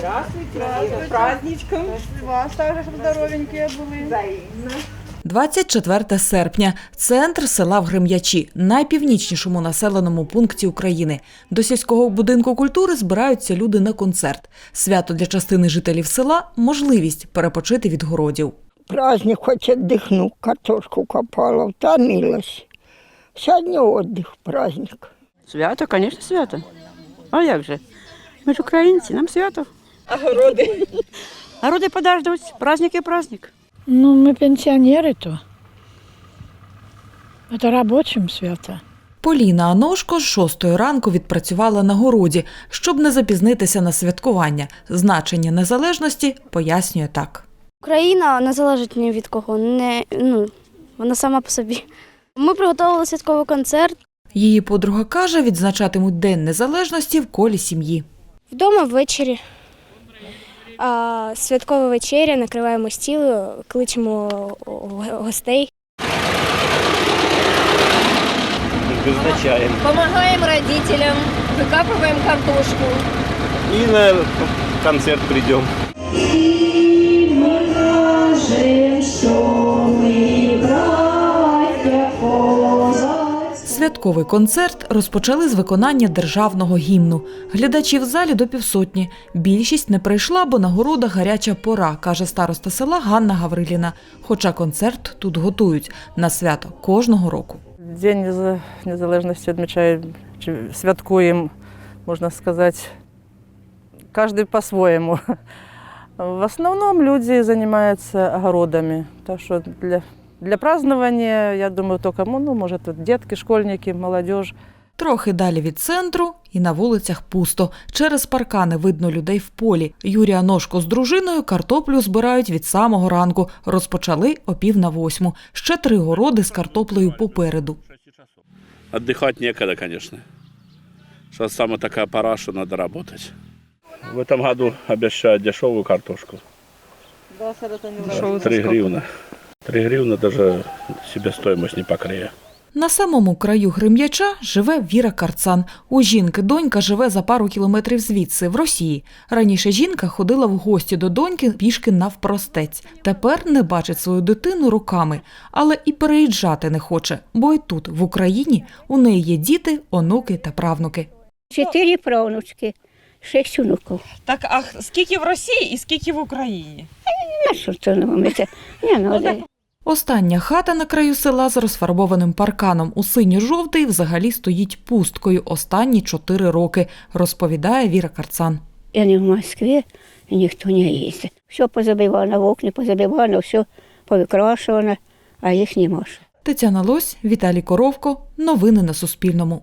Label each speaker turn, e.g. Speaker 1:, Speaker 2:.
Speaker 1: Здравствуйте. С праздничком.
Speaker 2: Вас також, щоб здоровенькі були.
Speaker 1: Взаимно.
Speaker 3: 24 серпня. Центр села в Грим'ячі, найпівнічнішому населеному пункті України. До сільського будинку культури збираються люди на концерт. Свято для частини жителів села можливість перепочити від городів.
Speaker 4: Праздник хоть отдохну, картошку копала, утомилась. Сьогодні отдых, праздник.
Speaker 5: Свято, звісно, свято. А як же? Ми ж українці, нам свято.
Speaker 1: А городи?
Speaker 5: Народи подождуть, праздник і праздник.
Speaker 6: Ну, мы пенсионеры то. Это рабочим свято.
Speaker 3: Поліна Аношко з шостої ранку відпрацювала на городі, щоб не запізнитися на святкування. Значення незалежності пояснює так.
Speaker 7: Україна не залежить ні від кого, не, ну, вона сама по собі. Ми приготували святковий концерт.
Speaker 3: Її подруга каже, відзначатимуть День Незалежності в колі сім'ї.
Speaker 7: Вдома ввечері. Святкова вечеря, накриваємо стіл, кличемо гостей.
Speaker 8: Визначаємо.
Speaker 9: Помагаємо родителям, викапуємо картошку.
Speaker 8: І на концерт придем.
Speaker 3: Святковий концерт розпочали з виконання державного гімну. Глядачів в залі до півсотні. Більшість не прийшла, бо на городах гаряча пора, каже староста села Ганна Гавриліна. Хоча концерт тут готують на свято кожного року.
Speaker 2: День Неза- незалежності відмічаємо, чи святкуємо, можна сказати, кожен по-своєму. В основному люди займаються огородами. Так що для, для празднования, я думаю, то кому ну, ну може, тут дітки, школьники, молодіж.
Speaker 3: Трохи далі від центру і на вулицях пусто. Через паркани видно людей в полі. Юрія Ножко з дружиною картоплю збирають від самого ранку. Розпочали о пів на восьму. Ще три городи з картоплею попереду.
Speaker 10: Отдыхать некогда, конечно. Сейчас саме така пора, що треба работать. В этом году обещают дешевую картошку. 3 гривна. 3 гривны ну, даже себестоимость не покриє.
Speaker 3: На самому краю Грим'яча живе Віра Карцан. У жінки донька живе за пару кілометрів звідси, в Росії. Раніше жінка ходила в гості до доньки пішки навпростець. Тепер не бачить свою дитину руками, але і переїжджати не хоче, бо й тут, в Україні, у неї є діти, онуки та правнуки.
Speaker 4: Чотири правнучки, шість онуків.
Speaker 1: Так а скільки в Росії і скільки в Україні?
Speaker 4: Не що це не ну, ну
Speaker 3: Остання хата на краю села з розфарбованим парканом у синьо-жовтий взагалі стоїть пусткою останні чотири роки, розповідає Віра Карцан.
Speaker 4: Я не в Москві, і ніхто не їздить. Все позабивано, вікна позабивано, все повикрашувано, а їх не може.
Speaker 3: Тетяна Лось, Віталій Коровко. Новини на Суспільному.